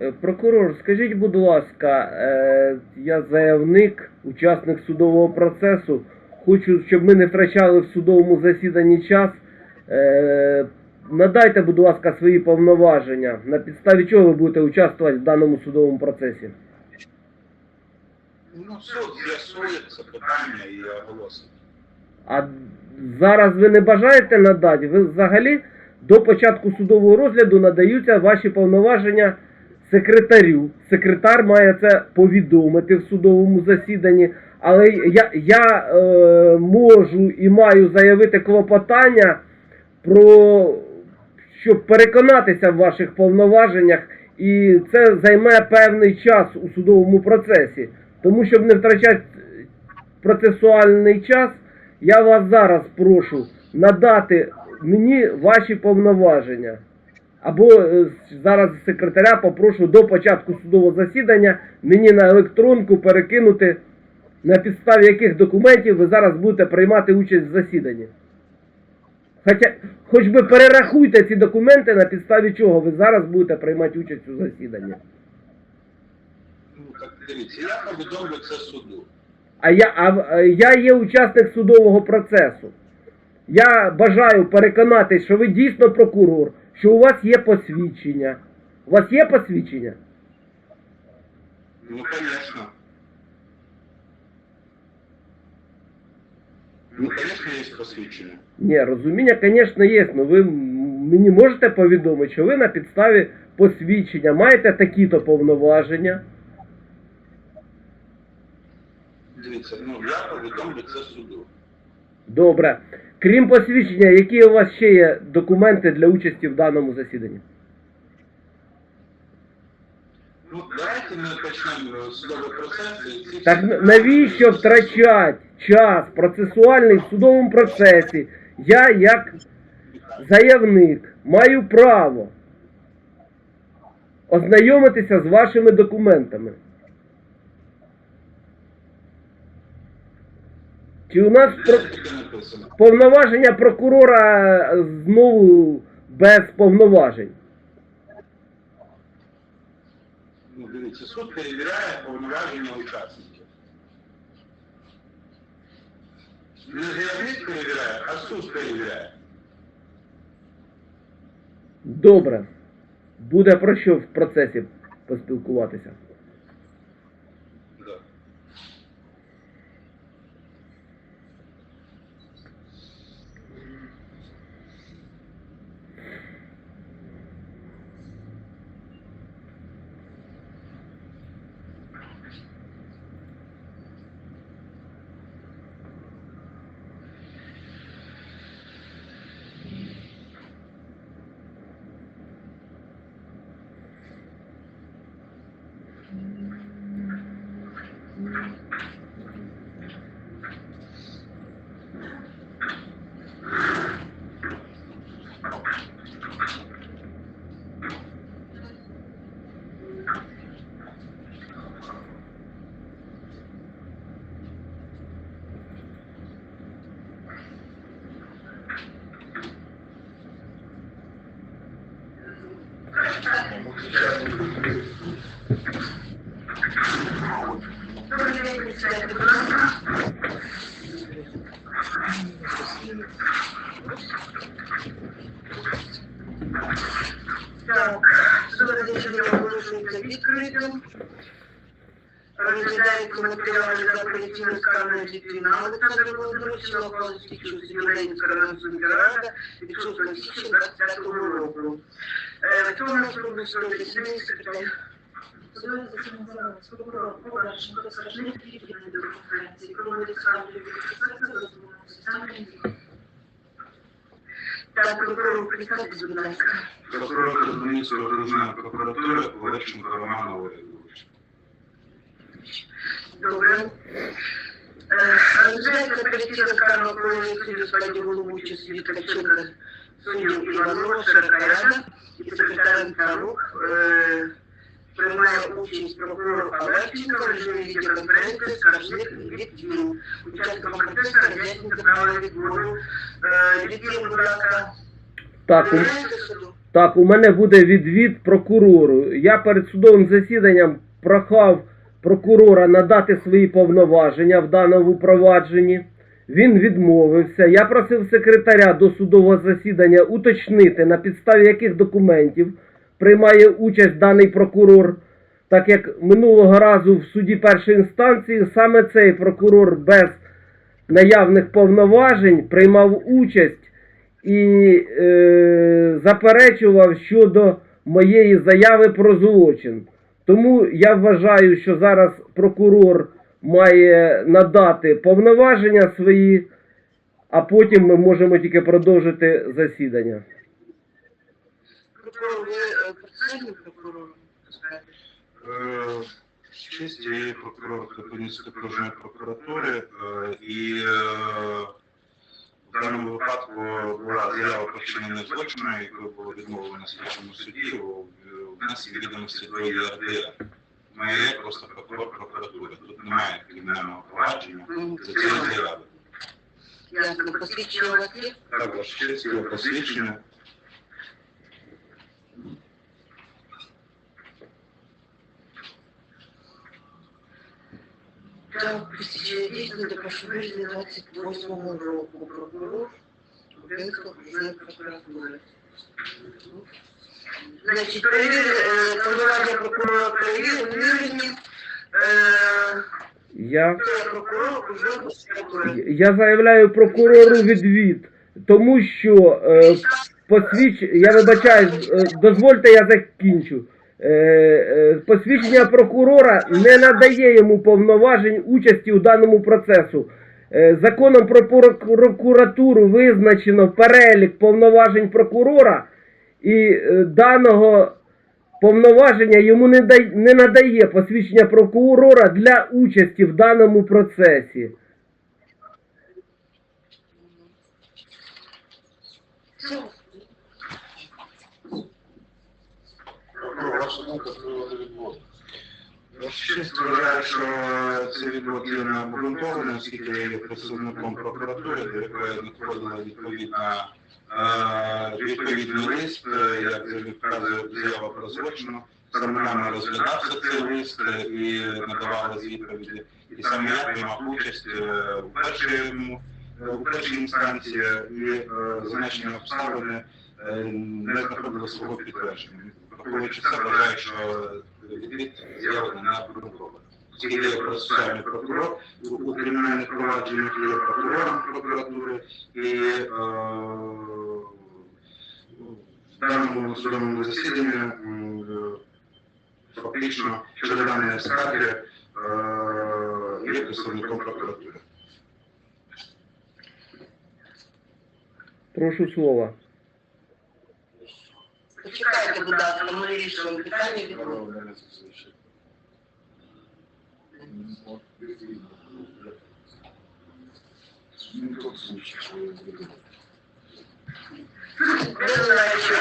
Е, Прокурор, скажіть, будь ласка, е, я заявник, учасник судового процесу. Хочу, щоб ми не втрачали в судовому засіданні час. Е, Надайте, будь ласка, свої повноваження. На підставі чого ви будете участвувати в даному судовому процесі? Ну, суд з'ясує це питання і оголосить. А зараз ви не бажаєте надати? Ви взагалі до початку судового розгляду надаються ваші повноваження секретарю. Секретар має це повідомити в судовому засіданні. Але я, я е, можу і маю заявити клопотання про щоб переконатися в ваших повноваженнях, і це займе певний час у судовому процесі. Тому щоб не втрачати процесуальний час, я вас зараз прошу надати мені ваші повноваження. Або е, зараз секретаря попрошу до початку судового засідання мені на електронку перекинути, на підставі яких документів ви зараз будете приймати участь в засіданні. Хоча, хоч би перерахуйте ці документи, на підставі чого ви зараз будете приймати участь у засіданні. Ну, так дивіться, я повідомлю це суду. А я, а, я є учасник судового процесу. Я бажаю переконатись, що ви дійсно прокурор, що у вас є посвідчення. У вас є посвідчення? Ну, конечно. Ну, конечно, є посвідчення. Ні, розуміння, звісно, є, але ви мені можете повідомити, що ви на підставі посвідчення маєте такі-то повноваження. Дивіться, ну я повідомлю це суду. Добре. Крім посвідчення, які у вас ще є документи для участі в даному засіданні? Ну, давайте ми почнемо судовий процес. і ці Так навіщо втрачати час процесуальний в судовому процесі? Я, як заявник, маю право ознайомитися з вашими документами. Чи у нас про- повноваження прокурора знову без повноважень? Ну, дивіться, суд перевіряє повноваження учасників. Не заявник перевіряє, а суд перевіряє. Добре. Буде про що в процесі поспілкуватися. Розглядається матеріали за апеляційною скаргою Літвіна Олександра Володимировича, ухвали слідчого Сімейницька Рансунська рада від 6 січня 25 року. Е, В цьому судовому судові засідання секретаря Судове засідання зараз прокурор Побрашенко скаржник відповідної до конференції проводить скаргу від експерта до судового засідання. Так, прокурор, приказ, будь ласка. Прокурор Кабінету окружної прокуратури Левченко Роман Олегович. Добре. Е, Розглядається апеляційна скарга про суддю складі головуючу світ Ткаченка суддю Іванова, Широкояна і секретар Михайлук. Е, Приймає участь прокурор Павлевченко в режимі відеоконференції скаржник Літвін. Учасникам процесу роз'яснюється право відбору. Е, будь ласка, Так? Так, у мене буде відвід прокурору. Я перед судовим засіданням прохав прокурора надати свої повноваження в даному провадженні. Він відмовився. Я просив секретаря до судового засідання уточнити, на підставі яких документів приймає участь даний прокурор. Так як минулого разу в суді першої інстанції саме цей прокурор без наявних повноважень приймав участь і е, заперечував щодо моєї заяви про злочин. Тому я вважаю, що зараз прокурор має надати повноваження свої, а потім ми можемо тільки продовжити засідання. Прокурор, ви прокурор? Е, честь я є прокурор Кропивницької окружної прокуратури, е, і е, в даному випадку була заява про вчинення злочину, яку було відмовлено слідчому суді, нас є відомості до ЄРДР. Ми є просто прокурор прокуратури. Тут немає кримінального провадження. Це ціла заява. Ясно, посвідчення у вас є? Також честь його посвідчення. Так, посвідчення дійсно до першої 28 року прокурор Української окружної прокуратури. Значить, е, повноваження прокурора перевірені. Е, Я, я заявляю прокурору відвід, тому що е, посвідч... я вибачаю, е, дозвольте я закінчу. Е, е, посвідчення прокурора не надає йому повноважень участі у даному процесу. Е, Законом про прокуратуру визначено перелік повноважень прокурора, і е, даного повноваження йому не, дай... не надає посвідчення прокурора для участі в даному процесі. Ваша думка що це відвод є необґрунтований, оскільки є представником прокуратури, до якої надходила відповідна відповідний лист, е, як вказує заява про злочин. Саме нами розглядався цей лист е, і надавали відповіді. І саме я приймав участь е, у першому у першій інстанції і значені обставини не знаходили свого підтвердження. Враховуючи це, вважаю, що відвід з'явлений на обґрунтований. Оскільки є процесуальний прокурор, у, кримінальних провадженнях є прокурором прокуратури і даному судовому засіданні м, е, фактично щодо даної скарги е, є представником прокуратури. Прошу слова. Почекайте, будь ласка, ми вирішуємо питання відводу. Ви знаєте, що